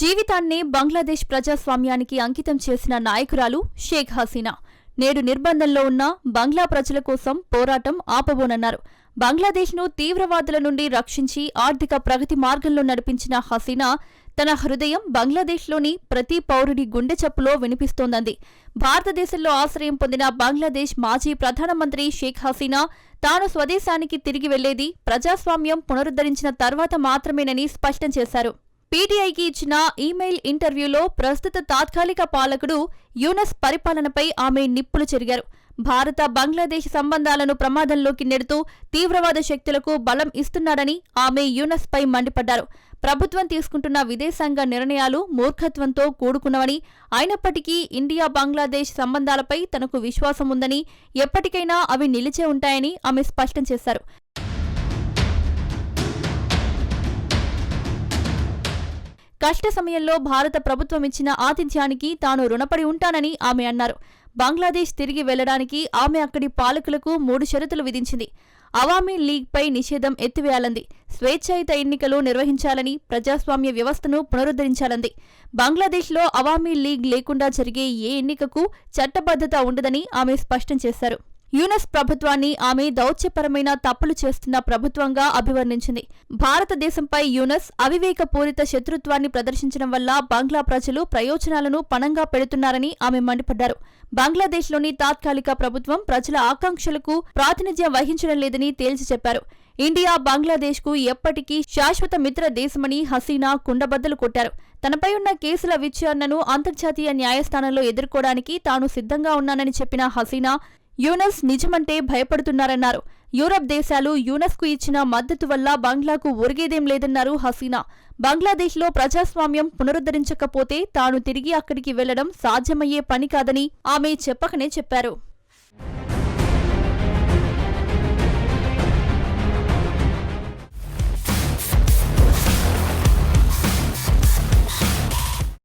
జీవితాన్ని బంగ్లాదేశ్ ప్రజాస్వామ్యానికి అంకితం చేసిన నాయకురాలు షేక్ హసీనా. నేడు నిర్బంధంలో ఉన్న బంగ్లా ప్రజల కోసం పోరాటం ఆపబోనన్నారు. బంగ్లాదేశ్ను తీవ్రవాదుల నుండి రక్షించి ఆర్థిక ప్రగతి మార్గంలో నడిపించిన హసీనా తన హృదయం బంగ్లాదేశ్లోని ప్రతి పౌరుడి గుండె చప్పులో వినిపిస్తోందంది. భారతదేశంలో ఆశ్రయం పొందిన బంగ్లాదేశ్ మాజీ ప్రధానమంత్రి షేక్ హసీనా తాను స్వదేశానికి తిరిగి వెళ్ళేది ప్రజాస్వామ్యం పునరుద్ధరించిన తర్వాత మాత్రమేనని స్పష్టం చేశారు. పీటీఐకి ఇచ్చిన ఈమెయిల్ ఇంటర్వ్యూలో ప్రస్తుత తాత్కాలిక పాలకుడు యూనస్ పరిపాలనపై ఆమె నిప్పులు చెరిగారు. భారత బంగ్లాదేశ్ సంబంధాలను ప్రమాదంలోకి నెడుతూ తీవ్రవాద శక్తులకు బలం ఇస్తున్నాడని ఆమె యూనస్ పై మండిపడ్డారు. ప్రభుత్వం తీసుకుంటున్న విదేశాంగ నిర్ణయాలు మూర్ఖత్వంతో కూడుకున్నవని అయినప్పటికీ ఇండియా బంగ్లాదేశ్ సంబంధాలపై తనకు విశ్వాసం ఉందని ఎప్పటికైనా అవి నిలిచే ఉంటాయని ఆమె స్పష్టం చేశారు. కష్ట సమయంలో భారత ప్రభుత్వం ఇచ్చిన ఆతిథ్యానికి తాను రుణపడి ఉంటానని ఆమె అన్నారు. బంగ్లాదేశ్ తిరిగి వెళ్ళడానికి ఆమె అక్కడి పాలకులకు మూడు షరతులు విధించింది. అవామీ లీగ్పై నిషేధం ఎత్తివేయాలంది. స్వేచ్ఛాయుత ఎన్నికలు నిర్వహించాలని ప్రజాస్వామ్య వ్యవస్థను పునరుద్ధరించాలంది. బంగ్లాదేశ్లో అవామీ లీగ్ లేకుండా జరిగే ఏ ఎన్నికకు చట్టబద్ధత ఉండదని ఆమె స్పష్టం చేశారు. యూనస్ ప్రభుత్వాన్ని ఆమె దౌత్యపరమైన తప్పులు చేస్తున్న ప్రభుత్వంగా అభివర్ణించింది. భారతదేశంపై యూనస్ అవివేకపూరిత శత్రుత్వాన్ని ప్రదర్శించడం వల్ల బంగ్లా ప్రజలు ప్రయోజనాలను పణంగా పెడుతున్నారని ఆమె మండిపడ్డారు. బంగ్లాదేశ్లోని తాత్కాలిక ప్రభుత్వం ప్రజల ఆకాంక్షలకు ప్రాతినిధ్యం వహించడం లేదని తేల్చి చెప్పారు. ఇండియా బంగ్లాదేశ్కు ఎప్పటికీ శాశ్వత మిత్ర దేశమని హసీనా కుండబద్దలు కొట్టారు. తనపై ఉన్న కేసుల విచారణను అంతర్జాతీయ న్యాయస్థానంలో ఎదుర్కోవడానికి తాను సిద్ధంగా ఉన్నానని చెప్పిన హసీనా యూనస్ నిజమంటే భయపడుతున్నారన్నారు. యూరప్ దేశాలు యూనస్కు ఇచ్చిన మద్దతు వల్ల బంగ్లాకు ఒరిగేదేం లేదన్నారు హసీనా. బంగ్లాదేశ్లో ప్రజాస్వామ్యం పునరుద్ధరించకపోతే తాను తిరిగి అక్కడికి వెళ్ళడం సాధ్యమయ్యే పని కాదని ఆమె చెప్పకనే చెప్పారు.